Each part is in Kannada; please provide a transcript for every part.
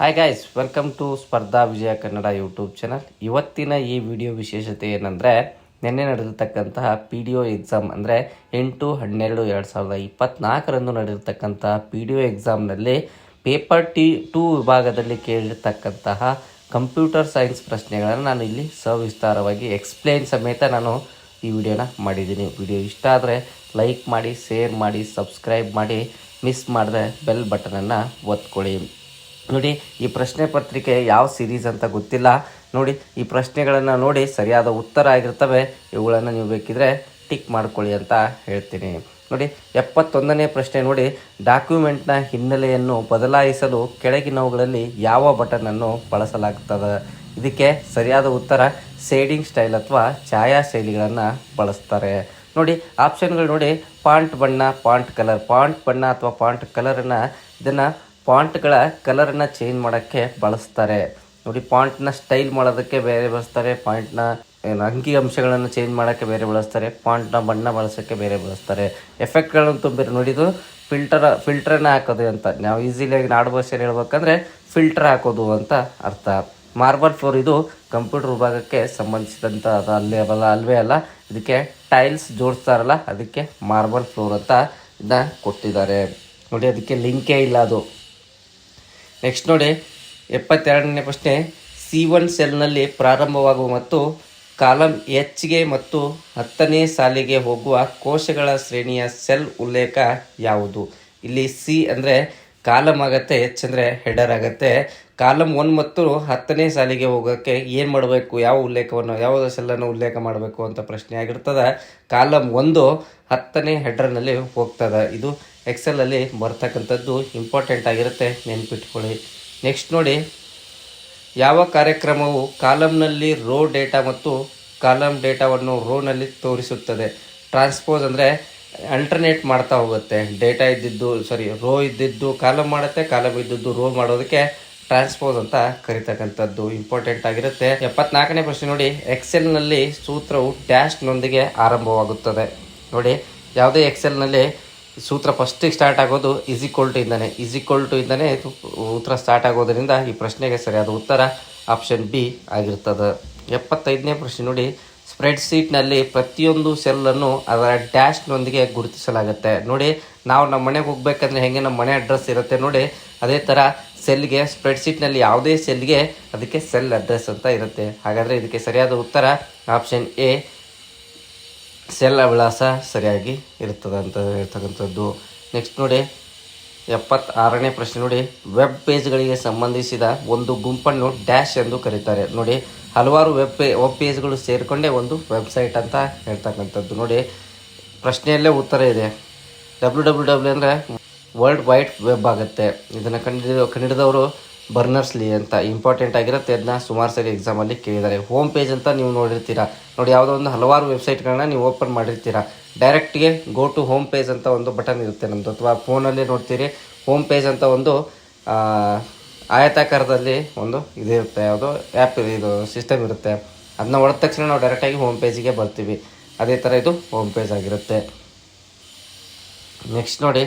ಹಾಯ್ ಗಾಯ್ಸ್ ವೆಲ್ಕಮ್ ಟು ಸ್ಪರ್ಧಾ ವಿಜಯ ಕನ್ನಡ ಯೂಟ್ಯೂಬ್ ಚಾನಲ್ ಇವತ್ತಿನ ಈ ವಿಡಿಯೋ ವಿಶೇಷತೆ ಏನಂದರೆ, ನಿನ್ನೆ ನಡೆದಿರ್ತಕ್ಕಂತಹ ಪಿ ಡಿ ಒ ಎಕ್ಸಾಮ್ ಅಂದರೆ ಎಂಟು, ಹನ್ನೆರಡು, ಎರಡು ಸಾವಿರದ ಇಪ್ಪತ್ತ್ನಾಲ್ಕರಂದು ನಡೆದಿರ್ತಕ್ಕಂತಹ ಪಿ ಡಿ ಒ ಎಕ್ಸಾಮ್ನಲ್ಲಿ ಪೇಪರ್ ಟಿ ಟೂ ವಿಭಾಗದಲ್ಲಿ ಕೇಳಿರ್ತಕ್ಕಂತಹ ಕಂಪ್ಯೂಟರ್ ಸೈನ್ಸ್ ಪ್ರಶ್ನೆಗಳನ್ನು ನಾನು ಇಲ್ಲಿ ಸವಿಸ್ತಾರವಾಗಿ ಎಕ್ಸ್ಪ್ಲೇನ್ ಸಮೇತ ನಾನು ಈ ವಿಡಿಯೋನ ಮಾಡಿದ್ದೀನಿ. ವಿಡಿಯೋ ಇಷ್ಟ ಆದರೆ ಲೈಕ್ ಮಾಡಿ ಶೇರ್ ಮಾಡಿ ಸಬ್ಸ್ಕ್ರೈಬ್ ಮಾಡಿ ಮಿಸ್ ಮಾಡಿದ್ರೆ ಬೆಲ್ ಬಟನನ್ನು ಒತ್ಕೊಳ್ಳಿ. ನೋಡಿ, ಈ ಪ್ರಶ್ನೆ ಪತ್ರಿಕೆ ಯಾವ ಸೀರೀಸ್ ಅಂತ ಗೊತ್ತಿಲ್ಲ. ನೋಡಿ, ಈ ಪ್ರಶ್ನೆಗಳನ್ನು ನೋಡಿ ಸರಿಯಾದ ಉತ್ತರ ಆಗಿರ್ತವೆ. ಇವುಗಳನ್ನು ನೀವು ಬೇಕಿದ್ರೆ ಟಿಕ್ ಮಾಡ್ಕೊಳ್ಳಿ ಅಂತ ಹೇಳ್ತೀನಿ. ನೋಡಿ, ಎಪ್ಪತ್ತೊಂದನೇ ಪ್ರಶ್ನೆ ನೋಡಿ ಡಾಕ್ಯುಮೆಂಟ್ನ ಹಿನ್ನೆಲೆಯನ್ನು ಬದಲಾಯಿಸಲು ಕೆಳಗಿನವುಗಳಲ್ಲಿ ಯಾವ ಬಟನನ್ನು ಬಳಸಲಾಗ್ತದೆ? ಇದಕ್ಕೆ ಸರಿಯಾದ ಉತ್ತರ ಸೇಡಿಂಗ್ ಸ್ಟೈಲ್ ಅಥವಾ ಛಾಯಾ ಶೈಲಿಗಳನ್ನು ಬಳಸ್ತಾರೆ. ನೋಡಿ ಆಪ್ಷನ್ಗಳು ನೋಡಿ ಪಾಂಟ್ ಬಣ್ಣ ಪಾಂಟ್ ಕಲರ್ ಪಾಂಟ್ ಬಣ್ಣ ಅಥವಾ ಪಾಂಟ್ ಕಲರನ್ನು ಇದನ್ನು ಪಾಂಟ್ಗಳ ಕಲರನ್ನು ಚೇಂಜ್ ಮಾಡೋಕ್ಕೆ ಬಳಸ್ತಾರೆ. ನೋಡಿ, ಪಾಂಟ್ನ ಸ್ಟೈಲ್ ಮಾಡೋದಕ್ಕೆ ಬೇರೆ ಬಳಸ್ತಾರೆ ಪಾಯಿಂಟ್ನ ಏನು ಅಂಕಿ ಅಂಶಗಳನ್ನು ಚೇಂಜ್ ಮಾಡೋಕ್ಕೆ ಬೇರೆ ಬಳಸ್ತಾರೆ, ಪಾಂಟ್ನ ಬಣ್ಣ ಬಳಸೋಕ್ಕೆ ಬೇರೆ ಬಳಸ್ತಾರೆ. ಎಫೆಕ್ಟ್ಗಳನ್ನು ನೋಡಿ ನೋಡಿದು ಫಿಲ್ಟರ್ ಫಿಲ್ಟ್ರನ್ನ ಹಾಕೋದು ಅಂತ. ನಾವು ಈಸಿಲಿಯಾಗಿ ನಾಡು ಭಾಷೆಯಲ್ಲಿ ಹೇಳ್ಬೇಕಂದ್ರೆ ಫಿಲ್ಟರ್ ಹಾಕೋದು ಅಂತ ಅರ್ಥ. ಮಾರ್ಬಲ್ ಫ್ಲೋರ್ ಇದು ಕಂಪ್ಯೂಟರ್ ವಿಭಾಗಕ್ಕೆ ಸಂಬಂಧಿಸಿದಂಥ ಅದು ಅಲ್ಲೇ ಅಲ್ಲ, ಅಲ್ವೇ ಅಲ್ಲ. ಇದಕ್ಕೆ ಟೈಲ್ಸ್ ಜೋಡಿಸ್ತಾರಲ್ಲ, ಅದಕ್ಕೆ ಮಾರ್ಬಲ್ ಫ್ಲೋರ್ ಅಂತ ಇದನ್ನ ಕೊಟ್ಟಿದ್ದಾರೆ. ನೋಡಿ, ಅದಕ್ಕೆ ಲಿಂಕೇ ಇಲ್ಲ ಅದು. ನೆಕ್ಸ್ಟ್ ನೋಡಿ, ಎಪ್ಪತ್ತೆರಡನೇ ಪ್ರಶ್ನೆ. ಸಿ ಒನ್ ಸೆಲ್ನಲ್ಲಿ ಪ್ರಾರಂಭವಾಗುವ ಮತ್ತು ಕಾಲಂ ಎಚ್ಗೆ ಮತ್ತು ಹತ್ತನೇ ಸಾಲಿಗೆ ಹೋಗುವ ಕೋಶಗಳ ಶ್ರೇಣಿಯ ಸೆಲ್ ಉಲ್ಲೇಖ ಯಾವುದು? ಇಲ್ಲಿ ಸಿ ಅಂದರೆ ಕಾಲಮ್ ಆಗತ್ತೆ ಎಚ್ ಹೆಡರ್ ಆಗತ್ತೆ. ಕಾಲಮ್ ಒನ್ ಮತ್ತು ಹತ್ತನೇ ಸಾಲಿಗೆ ಹೋಗೋಕ್ಕೆ ಏನು ಮಾಡಬೇಕು, ಯಾವ ಉಲ್ಲೇಖವನ್ನು, ಯಾವ ಸೆಲ್ಲನ್ನು ಉಲ್ಲೇಖ ಮಾಡಬೇಕು ಅಂತ ಪ್ರಶ್ನೆ ಆಗಿರ್ತದೆ. ಕಾಲಮ್ ಒಂದು ಹತ್ತನೇ ಹೆಡರ್ನಲ್ಲಿ ಹೋಗ್ತದೆ. ಇದು ಎಕ್ಸೆಲಲ್ಲಿ ಬರ್ತಕ್ಕಂಥದ್ದು ಇಂಪಾರ್ಟೆಂಟ್ ಆಗಿರುತ್ತೆ, ನೆನ್ಪಿಟ್ಕೊಳ್ಳಿ. ನೆಕ್ಸ್ಟ್ ನೋಡಿ, ಯಾವ ಕಾರ್ಯಕ್ರಮವು ಕಾಲಮ್ನಲ್ಲಿ ರೋ ಡೇಟಾ ಮತ್ತು ಕಾಲಮ್ ಡೇಟಾವನ್ನು ರೋನಲ್ಲಿ ತೋರಿಸುತ್ತದೆ? ಟ್ರಾನ್ಸ್ಪೋಸ್ ಅಂದರೆ ಅಲ್ಟರ್ನೇಟ್ ಮಾಡ್ತಾ ಹೋಗುತ್ತೆ. ಡೇಟಾ ಇದ್ದಿದ್ದು ಸಾರಿ ರೋ ಇದ್ದಿದ್ದು ಕಾಲಮ್ ಮಾಡುತ್ತೆ ಕಾಲಮ್ ಇದ್ದಿದ್ದು ರೋ ಮಾಡೋದಕ್ಕೆ ಟ್ರಾನ್ಸ್ಪೋಸ್ ಅಂತ ಕರಿತಕ್ಕಂಥದ್ದು ಇಂಪಾರ್ಟೆಂಟ್ ಆಗಿರುತ್ತೆ. ಎಪ್ಪತ್ನಾಲ್ಕನೇ ಪ್ರಶ್ನೆ ನೋಡಿ ಎಕ್ಸೆಲ್ನಲ್ಲಿ ಸೂತ್ರವು ಡ್ಯಾಶ್ನೊಂದಿಗೆ ಆರಂಭವಾಗುತ್ತದೆ. ನೋಡಿ, ಯಾವುದೇ ಎಕ್ಸೆಲ್ನಲ್ಲಿ ಸೂತ್ರ ಫಸ್ಟಿಗೆ ಸ್ಟಾರ್ಟ್ ಆಗೋದು ಈಕ್ವಲ್ ಟು ಇಂದಾನೆ. ಟು ಇಂದಾನೆ ಇದು ಉತ್ತರ ಸ್ಟಾರ್ಟ್ ಆಗೋದರಿಂದ ಈ ಪ್ರಶ್ನೆಗೆ ಸರಿಯಾದ ಉತ್ತರ ಆಪ್ಷನ್ ಬಿ ಆಗಿರ್ತದೆ. ಎಪ್ಪತ್ತೈದನೇ ಪ್ರಶ್ನೆ ನೋಡಿ ಸ್ಪ್ರೆಡ್ ಶೀಟ್ನಲ್ಲಿ ಪ್ರತಿಯೊಂದು ಸೆಲ್ಲನ್ನು ಅದರ ಡ್ಯಾಶ್ನೊಂದಿಗೆ ಗುರುತಿಸಲಾಗುತ್ತೆ. ನೋಡಿ, ನಾವು ನಮ್ಮ ಮನೆಗೆ ಹೋಗ್ಬೇಕಂದ್ರೆ ಹೆಂಗೆ ನಮ್ಮ ಮನೆ ಅಡ್ರೆಸ್ ಇರುತ್ತೆ ನೋಡಿ, ಅದೇ ಥರ ಸೆಲ್ಗೆ ಸ್ಪ್ರೆಡ್ ಶೀಟ್ನಲ್ಲಿ ಯಾವುದೇ ಸೆಲ್ಗೆ ಅದಕ್ಕೆ ಸೆಲ್ ಅಡ್ರೆಸ್ ಅಂತ ಇರುತ್ತೆ. ಹಾಗಾದರೆ ಇದಕ್ಕೆ ಸರಿಯಾದ ಉತ್ತರ ಆಪ್ಷನ್ ಎ, ಸೆಲ್ ವಿಳಾಸ ಸರಿಯಾಗಿ ಇರ್ತದೆ ಅಂತ ಹೇಳ್ತಕ್ಕಂಥದ್ದು. ನೆಕ್ಸ್ಟ್ ನೋಡಿ ಎಪ್ಪತ್ತಾರನೇ ಪ್ರಶ್ನೆ ನೋಡಿ. ವೆಬ್ ಪೇಜ್ಗಳಿಗೆ ಸಂಬಂಧಿಸಿದ ಒಂದು ಗುಂಪನ್ನು ಡ್ಯಾಶ್ ಎಂದು ಕರೀತಾರೆ. ನೋಡಿ, ಹಲವಾರು ವೆಬ್ ಪೇ ವೆಬ್ ಪೇಜ್ಗಳು ಸೇರಿಕೊಂಡೇ ಒಂದು ವೆಬ್ಸೈಟ್ ಅಂತ ಹೇಳ್ತಕ್ಕಂಥದ್ದು. ನೋಡಿ, ಪ್ರಶ್ನೆಯಲ್ಲೇ ಉತ್ತರ ಇದೆ. ಡಬ್ಲ್ಯೂ ಡಬ್ಲ್ಯೂ ಡಬ್ಲ್ಯೂ ಅಂದರೆ ವರ್ಲ್ಡ್ ವೈಡ್ ವೆಬ್ ಆಗುತ್ತೆ. ಇದನ್ನು ಕಂಡಿಡಿದ ಕಂಡಿಡಿದವರು ಬರ್ನರ್ಸ್ಲಿ ಅಂತ. ಇಂಪಾರ್ಟೆಂಟ್ ಆಗಿರುತ್ತೆ. ಅದನ್ನ ಸುಮಾರು ಸರಿ ಎಕ್ಸಾಮಲ್ಲಿ ಕೇಳಿದ್ದಾರೆ. ಹೋಮ್ ಪೇಜ್ ಅಂತ ನೀವು ನೋಡಿರ್ತೀರಾ? ನೋಡಿ, ಯಾವುದೋ ಒಂದು ಹಲವಾರು ವೆಬ್ಸೈಟ್ಗಳನ್ನ ನೀವು ಓಪನ್ ಮಾಡಿರ್ತೀರಾ? ಡೈರೆಕ್ಟ್ಗೆ ಗೋ ಟು ಹೋಮ್ ಪೇಜ್ ಅಂತ ಒಂದು ಬಟನ್ ಇರುತ್ತೆ ನಮ್ಮದು ಅಥವಾ ಫೋನಲ್ಲಿ ನೋಡ್ತೀರಿ. ಹೋಮ್ ಪೇಜ್ ಅಂತ ಒಂದು ಆಯತಾಕಾರದಲ್ಲಿ ಒಂದು ಇದಿರುತ್ತೆ ಯಾವುದೋ ಆ್ಯಪ್ ಇದು ಸಿಸ್ಟಮ್ ಇರುತ್ತೆ. ಅದನ್ನ ಹೊಡೆದ ತಕ್ಷಣ ನಾವು ಡೈರೆಕ್ಟಾಗಿ ಹೋಮ್ ಪೇಜಿಗೆ ಬರ್ತೀವಿ. ಅದೇ ಥರ ಇದು ಹೋಮ್ ಪೇಜ್ ಆಗಿರುತ್ತೆ. ನೆಕ್ಸ್ಟ್ ನೋಡಿ,